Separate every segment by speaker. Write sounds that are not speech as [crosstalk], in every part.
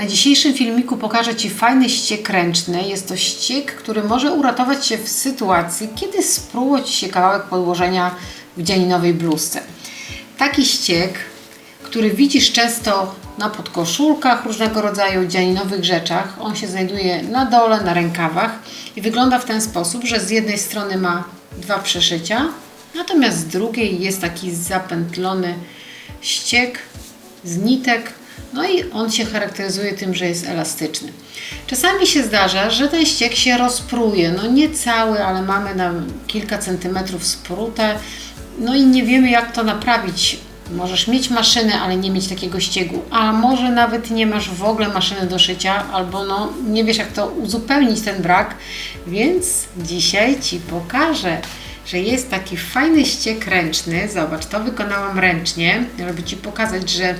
Speaker 1: Na dzisiejszym filmiku pokażę Ci fajny ściek ręczny. Jest to ściek, który może uratować Cię w sytuacji, kiedy spróło Ci się kawałek podłożenia w dzianinowej bluzce. Taki ściek, który widzisz często na podkoszulkach, różnego rodzaju dzianinowych rzeczach. On się znajduje na dole, na rękawach i wygląda w ten sposób, że z jednej strony ma dwa przeszycia, natomiast z drugiej jest taki zapętlony ściek z nitek, no i on się charakteryzuje tym, że jest elastyczny. Czasami się zdarza, że ten ściek się rozpruje, no nie cały, ale mamy na kilka centymetrów sprute, no i nie wiemy jak to naprawić. Możesz mieć maszynę, ale nie mieć takiego ściegu, a może nawet nie masz w ogóle maszyny do szycia, albo no nie wiesz jak to uzupełnić ten brak, więc dzisiaj Ci pokażę że jest taki fajny ściek ręczny. Zobacz, to wykonałam ręcznie, żeby Ci pokazać, że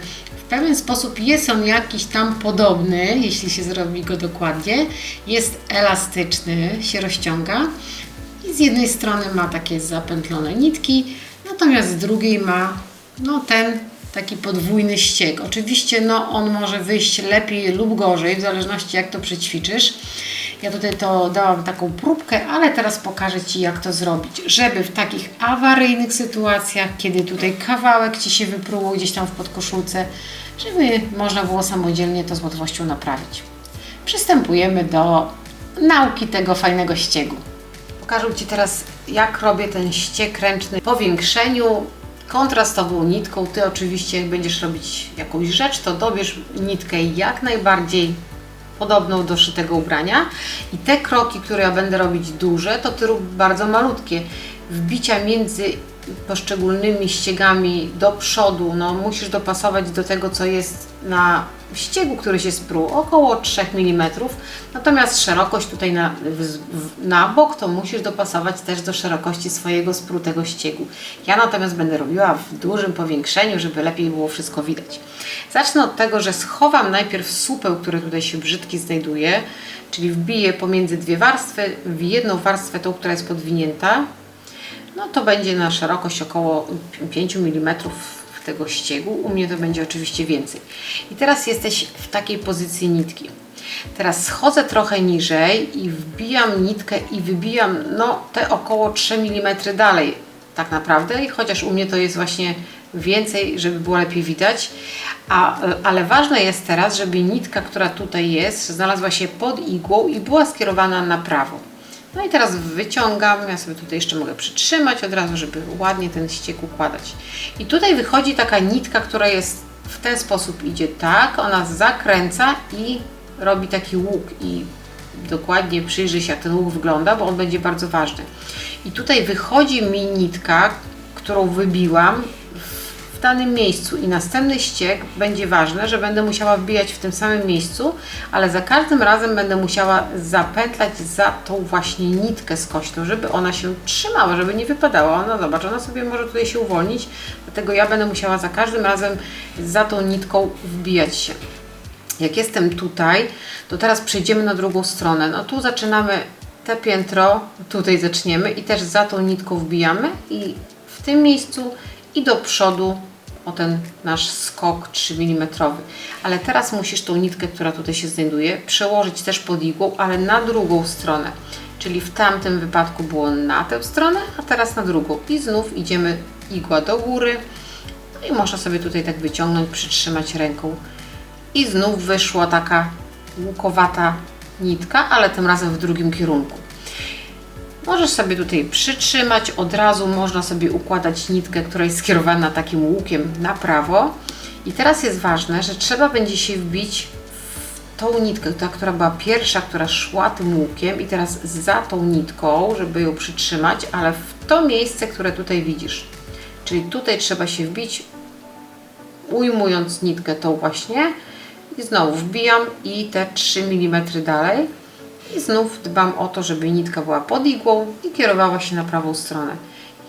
Speaker 1: pewien sposób jest on jakiś tam podobny, jeśli się zrobi go dokładnie. Jest elastyczny, się rozciąga i z jednej strony ma takie zapętlone nitki, natomiast z drugiej ma no ten taki podwójny ściek. Oczywiście no, on może wyjść lepiej lub gorzej, w zależności jak to przećwiczysz. Ja tutaj to dałam taką próbkę, ale teraz pokażę Ci jak to zrobić, żeby w takich awaryjnych sytuacjach, kiedy tutaj kawałek Ci się wypruło gdzieś tam w podkoszulce, żeby można było samodzielnie to z łatwością naprawić. Przystępujemy do nauki tego fajnego ściegu. Pokażę Ci teraz jak robię ten ściek ręczny po większeniu kontrastową nitką. Ty oczywiście jak będziesz robić jakąś rzecz, to dobierz nitkę jak najbardziej podobną do szytego ubrania i te kroki, które ja będę robić duże, to Ty rób bardzo malutkie. Wbicia między poszczególnymi ściegami do przodu, no musisz dopasować do tego, co jest na ściegu, który się spruł, około 3 mm. Natomiast szerokość tutaj na, na bok to musisz dopasować też do szerokości swojego sprutego ściegu. Ja natomiast będę robiła w dużym powiększeniu, żeby lepiej było wszystko widać. Zacznę od tego, że schowam najpierw supeł, który tutaj się brzydki znajduje, czyli wbiję pomiędzy dwie warstwy, w jedną warstwę tą, która jest podwinięta, no to będzie na szerokość około 5 mm tego ściegu. U mnie to będzie oczywiście więcej. I teraz jesteś w takiej pozycji nitki. Teraz schodzę trochę niżej i wbijam nitkę i wybijam no te około 3 mm dalej tak naprawdę, i chociaż u mnie to jest właśnie więcej, żeby było lepiej widać, A, ale ważne jest teraz, żeby nitka, która tutaj jest, znalazła się pod igłą i była skierowana na prawo. No i teraz wyciągam, ja sobie tutaj jeszcze mogę przytrzymać od razu, żeby ładnie ten ściek układać. I tutaj wychodzi taka nitka, która jest w ten sposób idzie tak, ona zakręca i robi taki łuk i dokładnie przyjrzy się jak ten łuk wygląda, bo on będzie bardzo ważny. I tutaj wychodzi mi nitka, którą wybiłam danym miejscu i następny ściek będzie ważne, że będę musiała wbijać w tym samym miejscu, ale za każdym razem będę musiała zapętlać za tą właśnie nitkę skośną, żeby ona się trzymała, żeby nie wypadała. No zobacz, ona sobie może tutaj się uwolnić, dlatego ja będę musiała za każdym razem za tą nitką wbijać się. Jak jestem tutaj, to teraz przejdziemy na drugą stronę. No tu zaczynamy te piętro, tutaj zaczniemy i też za tą nitką wbijamy i w tym miejscu i do przodu o ten nasz skok 3 mm. Ale teraz musisz tą nitkę, która tutaj się znajduje, przełożyć też pod igłą, ale na drugą stronę. Czyli w tamtym wypadku było na tę stronę, a teraz na drugą. I znów idziemy igła do góry. No i można sobie tutaj tak wyciągnąć, przytrzymać ręką. I znów wyszła taka łukowata nitka, ale tym razem w drugim kierunku. Możesz sobie tutaj przytrzymać, od razu można sobie układać nitkę, która jest skierowana takim łukiem na prawo. I teraz jest ważne, że trzeba będzie się wbić w tą nitkę, ta, która była pierwsza, która szła tym łukiem i teraz za tą nitką, żeby ją przytrzymać, ale w to miejsce, które tutaj widzisz. Czyli tutaj trzeba się wbić, ujmując nitkę tą właśnie i znowu wbijam i te 3 mm dalej i znów dbam o to, żeby nitka była pod igłą i kierowała się na prawą stronę.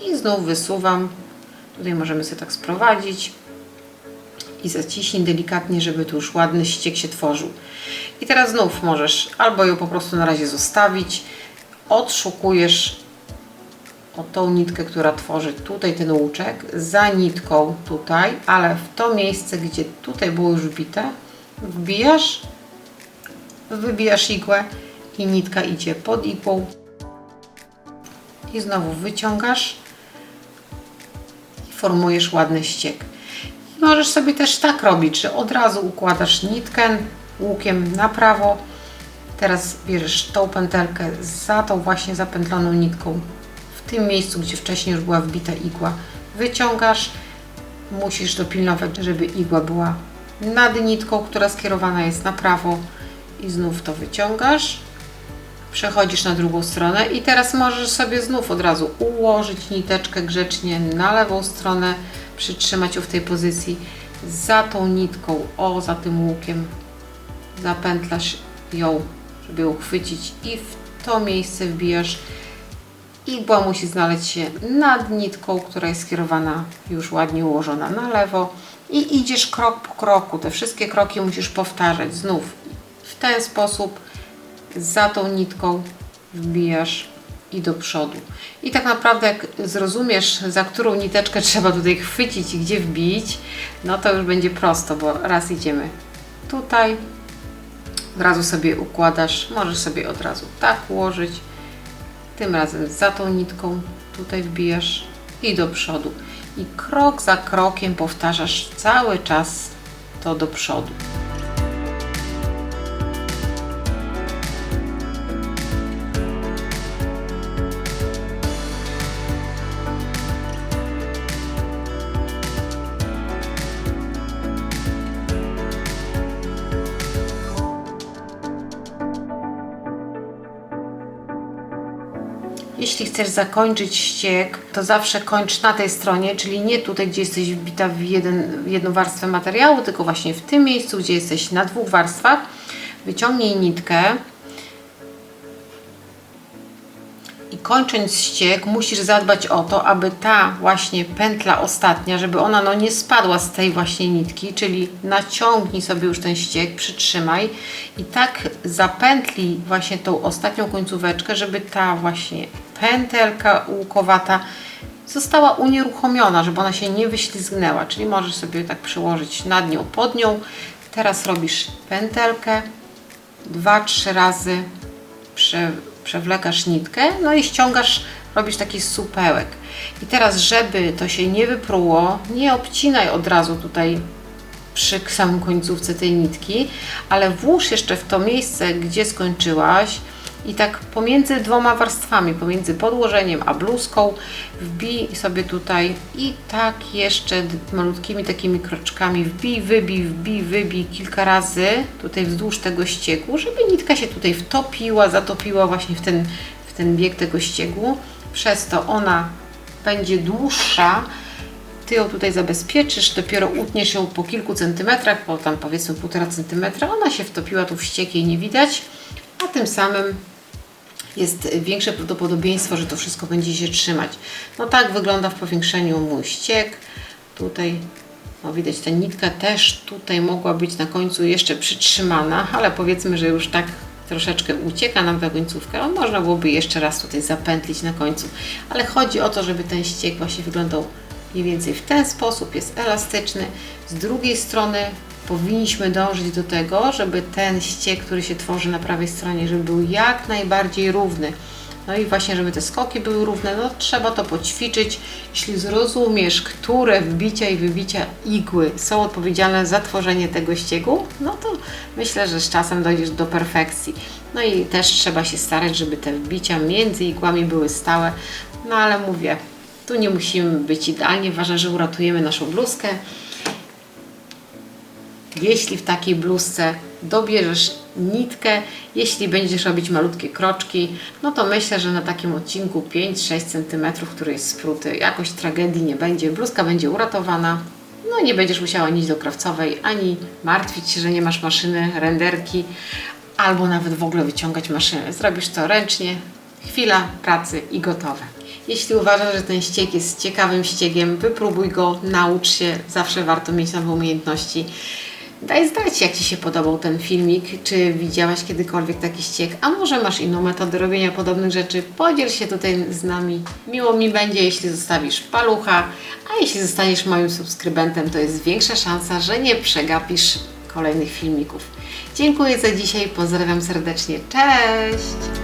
Speaker 1: I znów wysuwam. Tutaj możemy sobie tak sprowadzić i zaciśnij delikatnie, żeby tu już ładny ściek się tworzył. I teraz znów możesz albo ją po prostu na razie zostawić, odszukujesz o tą nitkę, która tworzy tutaj ten łuczek, za nitką tutaj, ale w to miejsce, gdzie tutaj było już wbite, wbijasz wybijasz igłę i nitka idzie pod igłą i znowu wyciągasz i formujesz ładny ściek. Możesz sobie też tak robić, że od razu układasz nitkę łukiem na prawo. Teraz bierzesz tą pętelkę za tą właśnie zapętloną nitką w tym miejscu, gdzie wcześniej już była wbita igła. Wyciągasz, musisz dopilnować, żeby igła była nad nitką, która skierowana jest na prawo i znów to wyciągasz. Przechodzisz na drugą stronę i teraz możesz sobie znów od razu ułożyć niteczkę grzecznie na lewą stronę, przytrzymać ją w tej pozycji za tą nitką, o za tym łukiem zapętlasz ją, żeby ją chwycić i w to miejsce wbijasz igła musi znaleźć się nad nitką, która jest skierowana już ładnie ułożona na lewo i idziesz krok po kroku. Te wszystkie kroki musisz powtarzać znów w ten sposób za tą nitką wbijasz i do przodu. I tak naprawdę jak zrozumiesz, za którą niteczkę [laughs] trzeba tutaj chwycić i gdzie wbić, no to już będzie prosto, bo raz idziemy tutaj, od razu sobie układasz, możesz sobie od razu tak ułożyć, tym razem za tą nitką tutaj wbijasz i do przodu. I krok za krokiem powtarzasz cały czas to do przodu. Jeśli chcesz zakończyć ściek, to zawsze kończ na tej stronie, czyli nie tutaj, gdzie jesteś wbita w, jeden, w jedną warstwę materiału, tylko właśnie w tym miejscu, gdzie jesteś na dwóch warstwach. Wyciągnij nitkę kończąc ściek, musisz zadbać o to, aby ta właśnie pętla ostatnia, żeby ona no nie spadła z tej właśnie nitki, czyli naciągnij sobie już ten ściek, przytrzymaj i tak zapętli właśnie tą ostatnią końcóweczkę, żeby ta właśnie pętelka łukowata została unieruchomiona, żeby ona się nie wyślizgnęła, czyli możesz sobie tak przyłożyć nad nią, pod nią. Teraz robisz pętelkę, dwa, trzy razy prze, przewlekasz nitkę, no i ściągasz, robisz taki supełek. I teraz, żeby to się nie wypruło, nie obcinaj od razu tutaj przy samym końcówce tej nitki, ale włóż jeszcze w to miejsce, gdzie skończyłaś i tak pomiędzy dwoma warstwami, pomiędzy podłożeniem a bluzką wbij sobie tutaj i tak jeszcze malutkimi takimi kroczkami wbij, wybij, wbij, wybij kilka razy tutaj wzdłuż tego ściegu, żeby nitka się tutaj wtopiła, zatopiła właśnie w ten, w ten bieg tego ściegu. Przez to ona będzie dłuższa, ty ją tutaj zabezpieczysz, dopiero utniesz ją po kilku centymetrach, po tam powiedzmy półtora centymetra, ona się wtopiła tu w ściek i nie widać, a tym samym jest większe prawdopodobieństwo, że to wszystko będzie się trzymać. No tak wygląda w powiększeniu mój ściek. Tutaj no widać, ta nitka też tutaj mogła być na końcu jeszcze przytrzymana, ale powiedzmy, że już tak troszeczkę ucieka nam ta końcówka. No, można byłoby jeszcze raz tutaj zapętlić na końcu, ale chodzi o to, żeby ten ściek właśnie wyglądał mniej więcej w ten sposób, jest elastyczny. Z drugiej strony powinniśmy dążyć do tego, żeby ten ściek, który się tworzy na prawej stronie, żeby był jak najbardziej równy. No i właśnie, żeby te skoki były równe, no trzeba to poćwiczyć. Jeśli zrozumiesz, które wbicia i wybicia igły są odpowiedzialne za tworzenie tego ściegu, no to myślę, że z czasem dojdziesz do perfekcji. No i też trzeba się starać, żeby te wbicia między igłami były stałe. No ale mówię, tu nie musimy być idealnie. Ważne, że uratujemy naszą bluzkę. Jeśli w takiej bluzce dobierzesz nitkę, jeśli będziesz robić malutkie kroczki, no to myślę, że na takim odcinku 5-6 cm, który jest spruty, jakoś tragedii nie będzie. Bluzka będzie uratowana. No nie będziesz musiała iść do krawcowej, ani martwić się, że nie masz maszyny, renderki, albo nawet w ogóle wyciągać maszynę. Zrobisz to ręcznie, chwila pracy i gotowe. Jeśli uważasz, że ten ściek jest ciekawym ściegiem, wypróbuj go, naucz się, zawsze warto mieć nowe umiejętności. Daj znać, jak Ci się podobał ten filmik, czy widziałaś kiedykolwiek taki ściek, a może masz inną metodę robienia podobnych rzeczy, podziel się tutaj z nami. Miło mi będzie, jeśli zostawisz palucha, a jeśli zostaniesz moim subskrybentem, to jest większa szansa, że nie przegapisz kolejnych filmików. Dziękuję za dzisiaj, pozdrawiam serdecznie, cześć!